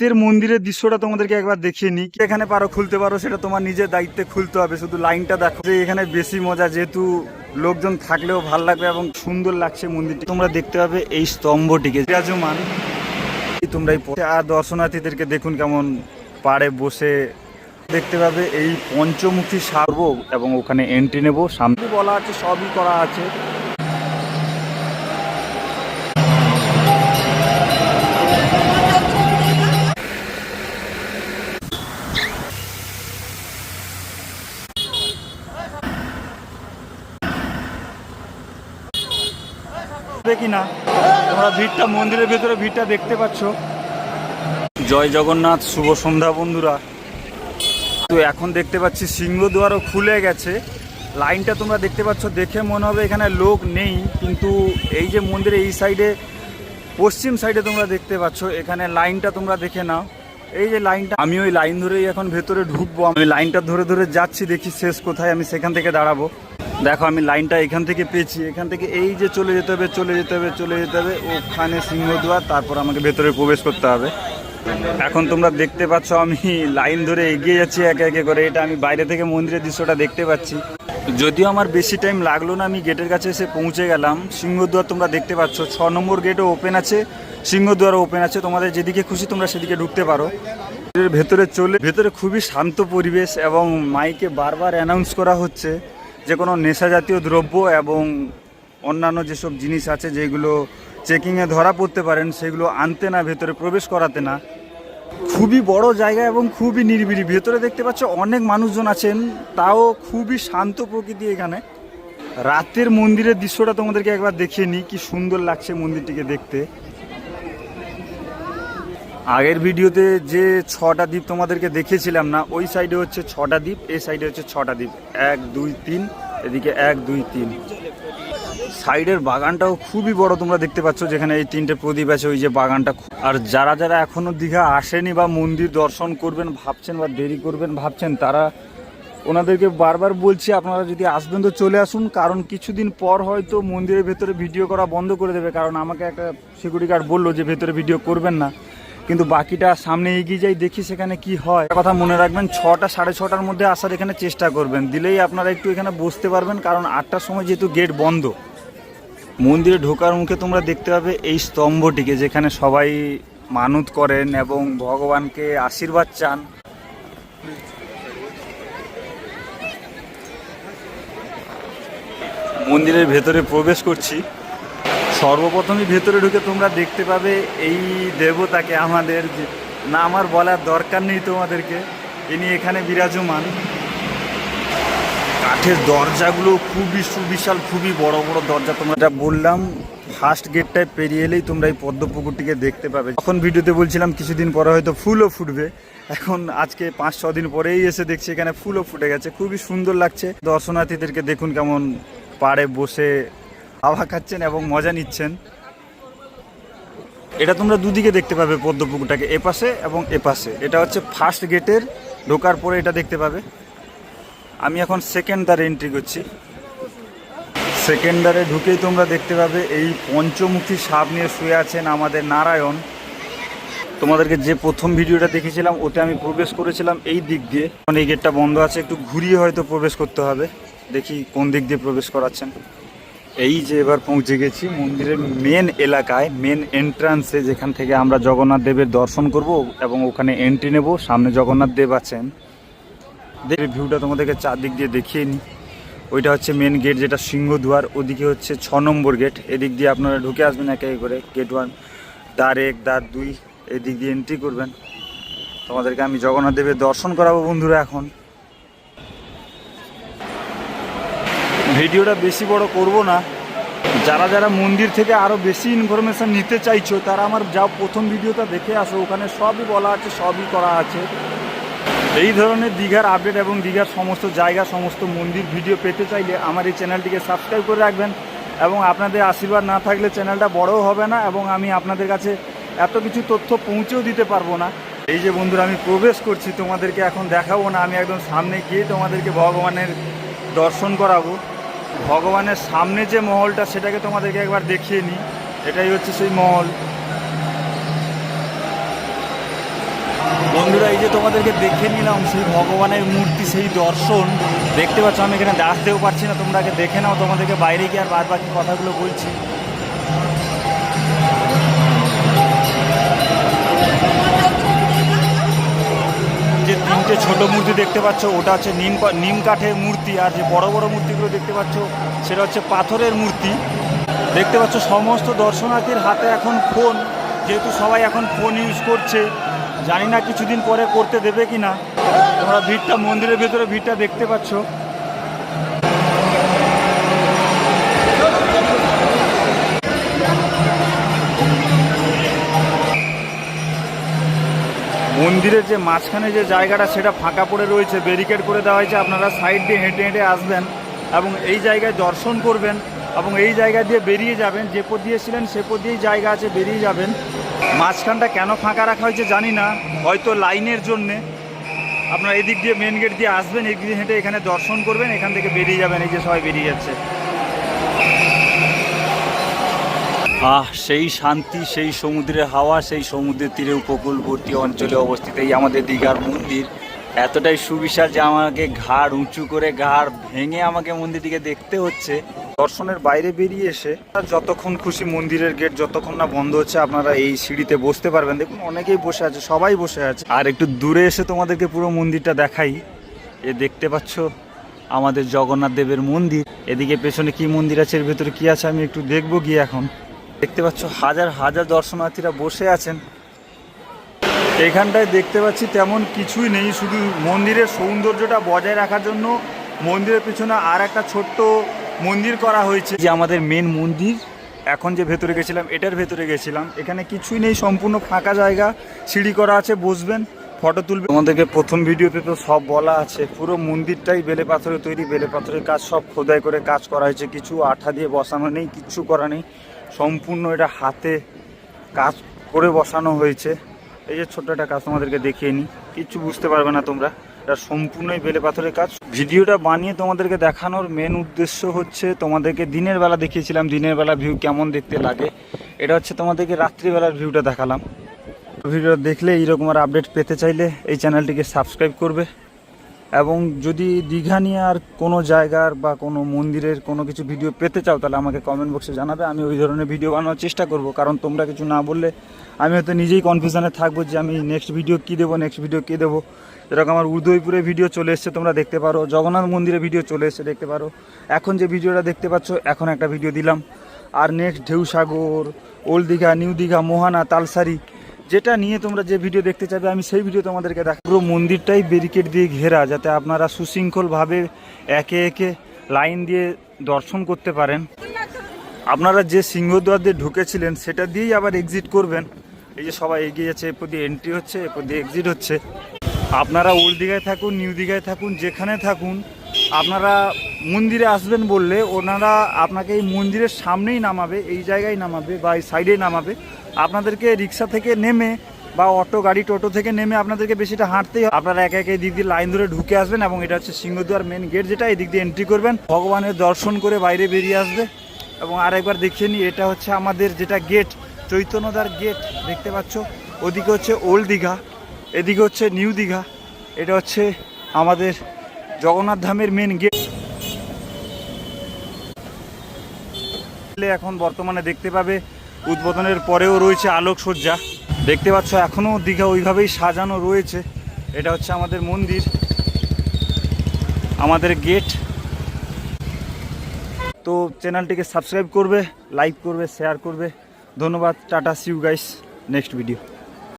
রাতের মন্দিরের দৃশ্যটা তোমাদেরকে একবার দেখিয়ে নিই। এখানে পারো খুলতে পারো, সেটা তোমার নিজের দায়িত্বে খুলতে হবে। শুধু লাইনটা দেখো যে এখানে বেশি মজা, যেহেতু লোকজন থাকলেও ভালো লাগবে এবং সুন্দর লাগছে মন্দিরটি। তোমরা দেখতে পাবে এই স্তম্ভটিকে। বিরাজমান। তোমরা এই আর দর্শনার্থীদেরকে দেখুন কেমন পাড়ে বসে দেখতে পাবে এই পঞ্চমুখী সার্ব এবং ওখানে এন্ট্রি নেব। সামনে বলা আছে, সবই করা আছে। দেখি না? তোমরা ভিড়টা মন্দিরের ভেতরে ভিড়টা দেখতে পাচ্ছ। জয় জগন্নাথ, শুভ সন্ধ্যা বন্ধুরা। তো এখন দেখতে পাচ্ছি সিংহদুয়ারও খুলে গেছে। লাইনটা তোমরা দেখতে পাচ্ছ, দেখে মনে হবে এখানে লোক নেই, কিন্তু এই যে মন্দিরে এই সাইডে, পশ্চিম সাইডে তোমরা দেখতে পাচ্ছ, এখানে লাইনটা তোমরা দেখে নাও। এই যে লাইনটা, আমি ওই লাইন ধরেই এখন ভেতরে ঢুকবো। আমি লাইনটা ধরে ধরে যাচ্ছি, দেখি শেষ কোথায়, আমি সেখান থেকে দাঁড়াবো। দেখো, আমি লাইনটা এখান থেকে পেয়েছি। এখান থেকে এই যে চলে যেতে হবে, চলে যেতে হবে, চলে যেতে হবে, ওখানে সিংহদুয়ার তারপর আমাকে ভেতরে প্রবেশ করতে হবে। এখন তোমরা দেখতে পাচ্ছ, আমি লাইন ধরে এগিয়ে যাচ্ছি একে একে করে। এটা আমি বাইরে থেকে মন্দিরের দৃশ্যটা দেখতে পাচ্ছি। যদিও আমার বেশি টাইম লাগল না, আমি গেটের কাছে এসে পৌঁছে গেলাম। সিংহদুয়ার তোমরা দেখতে পাচ্ছ, ছ নম্বর গেটও ওপেন আছে সিংহদুয়ারও ওপেন আছে। তোমাদের যেদিকে খুশি তোমরা সেদিকে ঢুকতে পারো। ভেতরে চলে, ভেতরে খুবই শান্ত পরিবেশ এবং মাইকে বারবার অ্যানাউন্স করা হচ্ছে। যে কোনো নেশা জাতীয় দ্রব্য এবং অন্যান্য যেসব জিনিস আছে যেগুলো চেকিংয়ে ধরা পড়তে পারেন, সেগুলো আনতে না, ভেতরে প্রবেশ করাতে না। খুবই বড় জায়গা এবং খুবই নিরিবিলি। ভেতরে দেখতে পাচ্ছ অনেক মানুষজন আছেন, তাও খুবই শান্ত প্রকৃতি এখানে। রাতের মন্দিরের দৃশ্যটা তোমাদেরকে একবার দেখিয়ে নিই, কি সুন্দর লাগছে মন্দিরটিকে দেখতে। আগের ভিডিওতে যে ছটা দ্বীপ তোমাদেরকে দেখিয়েছিলাম না, ওই সাইডে হচ্ছে ছটা দ্বীপ এই সাইডে হচ্ছে ছটা দ্বীপ। এক, দুই, তিন, এদিকে এক, দুই, তিন। সাইডের বাগানটাও খুবই বড় তোমরা দেখতে পাচ্ছ, যেখানে এই তিনটে প্রদীপ আছে, ওই যে বাগানটা আর যারা যারা এখনও দীঘা আসেনি বা মন্দির দর্শন করবেন, ভাবছেন বা দেরি করবেন, ভাবছেন, তারা ওনাদেরকে বারবার বলছি, আপনারা যদি আসবেন তো চলে আসুন, কারণ কিছুদিন পর হয়তো মন্দিরের ভেতরে ভিডিও করা বন্ধ করে দেবে, কারণ আমাকে একটা সিকিউরিটি গার্ড বলল যে, ভেতরে ভিডিও করবেন না। কিন্তু বাকিটা সামনে এগিয়ে যাই, দেখি সেখানে কি হয়। কথা মনে রাখবেন, ছটা, সাড়ে ছটার মধ্যে আসার এখানে চেষ্টা করবেন। দিলেই আপনারা একটু এখানে বসতে পারবেন, কারণ আটটার সময় যেহেতু গেট বন্ধ। মন্দিরে ঢোকার মুখে তোমরা দেখতে পাবে এই স্তম্ভটিকে, যেখানে সবাই মানত করেন এবং ভগবানকে আশীর্বাদ চান। মন্দিরের ভেতরে প্রবেশ করছি। সর্বপ্রথমই ভেতরে ঢুকে তোমরা দেখতে পাবে এই দেবতাকে আমাদের না, আমার বলার দরকার নেই তোমাদেরকে। ইনি এখানে বিরাজমান। কাঠের দরজাগুলো খুবই সুবিশাল, খুবই বড় বড় দরজা। তোমরা যা বললাম ফার্স্ট গেটটায় পেরিয়ে এলেই তোমরা এই পদ্ম পুকুরটিকে দেখতে পাবে। এখন ভিডিওতে বলছিলাম, কিছুদিন পরে হয়তো ফুলও ফুটবে। এখন আজকে পাঁচ, ছ দিন পরেই এসে দেখছি এখানে ফুলও ফুটে গেছে। খুবই সুন্দর লাগছে। দর্শনার্থীদেরকে দেখুন কেমন পাড়ে বসে হাওয়া খাচ্ছেন এবং মজা নিচ্ছেন। এটা তোমরা দুদিকে দেখতে পাবে পদ্ম পুকুরটাকে এপাশে এবং এপাশে এটা হচ্ছে ফার্স্ট গেটের ঢোকার পরে এটা দেখতে পাবে। আমি এখন সেকেন্ড দ্বারে এন্ট্রি করছি। সেকেন্ডারে ঢুকেই তোমরা দেখতে পাবে এই পঞ্চমুখী সাপ নিয়ে শুয়ে আছেন আমাদের নারায়ণ। তোমাদেরকে যে প্রথম ভিডিওটা দেখেছিলাম, ওতে আমি প্রবেশ করেছিলাম এই দিক দিয়ে। এখন এই গেটটা বন্ধ আছে, একটু ঘুরিয়ে হয়তো প্রবেশ করতে হবে। দেখি কোন দিক দিয়ে প্রবেশ করাচ্ছেন। এই যে এবার পৌঁছে গেছি মন্দিরের মেন এলাকায় মেন এন্ট্রান্সে যেখান থেকে আমরা জগন্নাথ দেবের দর্শন করব এবং ওখানে এন্ট্রি নেব। সামনে জগন্নাথ দেব আছেন। দেখে ভিউটা তোমাদেরকে চারদিক দিয়ে দেখিয়ে নিই। ওইটা হচ্ছে মেন গেট যেটা সিংহদুয়ার, ওদিকে হচ্ছে ছ নম্বর গেট এদিক দিয়ে আপনারা ঢুকে আসবেন একে একে করে গেট ওয়ান দ্বার এক, দ্বার দুই, এদিক দিয়ে এন্ট্রি করবেন। তোমাদেরকে আমি জগন্নাথ দেবের দর্শন করাবো বন্ধুরা এখন। ভিডিওটা বেশি বড় করব না। যারা যারা মন্দির থেকে আরও বেশি ইনফরমেশান নিতে চাইছো, তারা আমার যা প্রথম ভিডিওটা দেখে আসো। ওখানে সবই বলা আছে, সবই করা আছে। এই ধরনের দীঘার আপডেট এবং দীঘার সমস্ত জায়গা, সমস্ত মন্দির ভিডিও পেতে চাইলে আমার এই চ্যানেলটিকে সাবস্ক্রাইব করে রাখবেন এবং আপনাদের আশীর্বাদ না থাকলে চ্যানেলটা বড়ও হবে না এবং আমি আপনাদের কাছে এত কিছু তথ্য পৌঁছেও দিতে পারব না। এই যে বন্ধুরা, আমি প্রবেশ করছি, তোমাদেরকে এখন দেখাবো না। আমি একদম সামনে গিয়ে তোমাদেরকে ভগবানের দর্শন করাবো। ভগবানের সামনে যে মহলটা, সেটাকে তোমাদেরকে একবার দেখিয়ে নিই। এটাই হচ্ছে সেই মহল। বন্ধুরা, এই যে তোমাদেরকে দেখে নিলাম, সেই ভগবানের মূর্তি, সেই দর্শন। দেখতে পাচ্ছ, আমি এখানে দাঁড়াতেও পারছি না, তোমরা আগে দেখে নাও, তোমাদেরকে বাইরে গিয়ে আর বাদ বাকি কথাগুলো বলছি। যে ছোট মূর্তি দেখতে পাচ্ছ, ওটা হচ্ছে নিম নিম কাঠের মূর্তি, আর যে বড় বড় মূর্তিগুলো দেখতে পাচ্ছ, সেটা হচ্ছে পাথরের মূর্তি। দেখতে পাচ্ছ, সমস্ত দর্শনার্থীর হাতে এখন ফোন, যেহেতু সবাই এখন ফোন ইউজ করছে, জানি না কিছুদিন পরে করতে দেবে কি না তোমরা ভিড়টা মন্দিরের ভেতরে ভিড়টা দেখতে পাচ্ছ। মন্দিরের যে মাঝখানে যে জায়গাটা, সেটা ফাঁকা পড়ে রয়েছে ব্যারিকেড করে দেওয়া হয়েছে। আপনারা সাইড দিয়ে হেঁটে হেঁটে আসবেন এবং এই জায়গায় দর্শন করবেন এবং এই জায়গা দিয়ে বেরিয়ে যাবেন। যে পথ দিয়েছিলেন সে পথ দিয়েই জায়গা আছে, বেরিয়ে যাবেন। মাঝখানটা কেন ফাঁকা রাখা হয়েছে জানি না, হয়তো লাইনের জন্যে। আপনারা এদিক দিয়ে মেন গেট দিয়ে আসবেন, এদিক দিয়ে হেঁটে এখানে দর্শন করবেন, এখান থেকে বেরিয়ে যাবেন, এই যে সবাই বেরিয়ে যাচ্ছে। আহ, সেই শান্তি, সেই সমুদ্রের হাওয়া, সেই সমুদ্রের তীরে উপকূলবর্তী অঞ্চলে অবস্থিত। এই আমাদের দীঘার মন্দির এতটাই সুবিশাল যে আমাকে ঘাড় উঁচু করে ঘাড় ভেঙে আমাকে মন্দিরটিকে দেখতে হচ্ছে। দর্শনের বাইরে বেরিয়ে এসে যতক্ষণ খুশি মন্দিরের গেট যতক্ষণ না বন্ধ হচ্ছে, আপনারা এই সিঁড়িতে বসতে পারবেন। দেখুন, অনেকেই বসে আছে, সবাই বসে আছে। আর একটু দূরে এসে তোমাদেরকে পুরো মন্দিরটা দেখাই। এ দেখতে পাচ্ছ আমাদের জগন্নাথ দেবের মন্দির। এদিকে পেছনে কি মন্দির আছে, এর ভেতরে কি আছে, আমি একটু দেখব গিয়ে এখন। দেখতে পাচ্ছ, হাজার হাজার দর্শনার্থীরা বসে আছেন। এখানটায় দেখতে পাচ্ছি তেমন কিছুই নেই, শুধু মন্দিরের সৌন্দর্যটা বজায় রাখার জন্য মন্দিরের পিছনে আর একটা ছোট্ট মন্দির করা হয়েছে। যে আমাদের মেন মন্দির, এখন যে ভেতরে গেছিলাম, এটার ভেতরে গেছিলাম। এখানে কিছুই নেই, সম্পূর্ণ ফাঁকা জায়গা, সিঁড়ি করা আছে, বসবেন, ফটো তুলবে আমাদেরকে প্রথম ভিডিওতে তো সব বলা আছে, পুরো মন্দিরটাই বেলে পাথরে তৈরি, বেলে পাথরের কাজ, সব খোদাই করে কাজ করা হয়েছে। কিছু আঠা দিয়ে বসানো নেই, কিচ্ছু করা নেই। সম্পূর্ণ এটা হাতে কাজ করে বসানো হয়েছে। এই যে ছোট্ট একটা কাজ তোমাদেরকে দেখিয়ে নিই। কিচ্ছু বুঝতে পারবে না তোমরা। এটা সম্পূর্ণই বেলে পাথরের কাজ। ভিডিওটা বানিয়ে তোমাদেরকে দেখানোর মেন উদ্দেশ্য হচ্ছে তোমাদেরকে দিনের বেলা দেখিয়েছিলাম। দিনের বেলা ভিউ কেমন দেখতে লাগে। এটা হচ্ছে তোমাদেরকে রাত্রিবেলার ভিউটা দেখালাম। ভিডিও দেখলে এইরকম আর আপডেট পেতে চাইলে এই চ্যানেলটিকে সাবস্ক্রাইব করবে। এবং যদি দীঘা নিয়ে আর কোনো জায়গার বা কোনো মন্দিরের কোনো কিছু ভিডিও পেতে চাও, তাহলে আমাকে কমেন্ট বক্সে জানাবে। আমি ওই ধরনের ভিডিও বানানোর চেষ্টা করব, কারণ তোমরা কিছু না বললে আমি হয়তো নিজেই কনফিউশনে থাকব যে আমি নেক্সট ভিডিও কী দেবো নেক্সট ভিডিও কী দেবো। এরকম আমার উদয়পুরে ভিডিও চলে এসছে, তোমরা দেখতে পারো। জগন্নাথ মন্দিরে ভিডিও চলে এসছে, দেখতে পারো। এখন যে ভিডিওটা দেখতে পাচ্ছ, এখন একটা ভিডিও দিলাম। আর next Dheusagar old Digha new Digha, Mohana, Talsari যেটা নিয়ে তোমরা যে ভিডিও দেখতে চাইবে, আমি সেই ভিডিও তোমাদেরকে দেখ পুরো মন্দিরটাই ব্যারিকেড দিয়ে ঘেরা, যাতে আপনারা সুশৃঙ্খলভাবে একে একে লাইন দিয়ে দর্শন করতে পারেন। আপনারা যে সিংহদ্বার দিয়ে ঢুকেছিলেন, সেটা দিয়েই আবার এক্সিট করবেন। এই যে সবাই এগিয়ে যাচ্ছে এরপর দিয়ে এন্ট্রি হচ্ছে এরপর দিয়ে এক্সিট হচ্ছে। আপনারা ওল্ড দীঘায় থাকুন, নিউ দীঘায় থাকুন, যেখানে থাকুন, আপনারা মন্দিরে আসবেন বললে ওনারা আপনাকে এই মন্দিরের সামনেই নামাবে, এই জায়গায় নামাবে বা এই সাইডেই নামাবে। আপনাদেরকে রিক্সা থেকে নেমে বা অটো, গাড়ি, টোটো থেকে নেমে আপনাদেরকে বেশিটা হাঁটতেই হবে। আপনারা একে একে দিক দিয়ে লাইন ধরে ঢুকে আসবেন এবং এটা হচ্ছে সিংহদুয়ার মেন গেট যেটা এই দিক দিয়ে এন্ট্রি করবেন। ভগবানের দর্শন করে বাইরে বেরিয়ে আসবে এবং আরেকবার দেখিয়ে নিই, এটা হচ্ছে আমাদের যেটা গেট চৈতন্যদার গেট দেখতে পাচ্ছ? ওদিকে হচ্ছে ওল্ড দীঘা, এদিকে হচ্ছে নিউ দীঘা, এটা হচ্ছে আমাদের জগন্নাথ ধামের মেন গেট এখন বর্তমানে দেখতে পাবে উদ্বোধনের পরেও রয়েছে আলোকসজ্জা। দেখতে পাচ্ছ, এখনও দীঘা ওইভাবেই সাজানো রয়েছে। এটা হচ্ছে আমাদের মন্দির, আমাদের গেট। তো চ্যানেলটিকে সাবস্ক্রাইব করবে, লাইক করবে, শেয়ার করবে। ধন্যবাদ, tata see you guys next video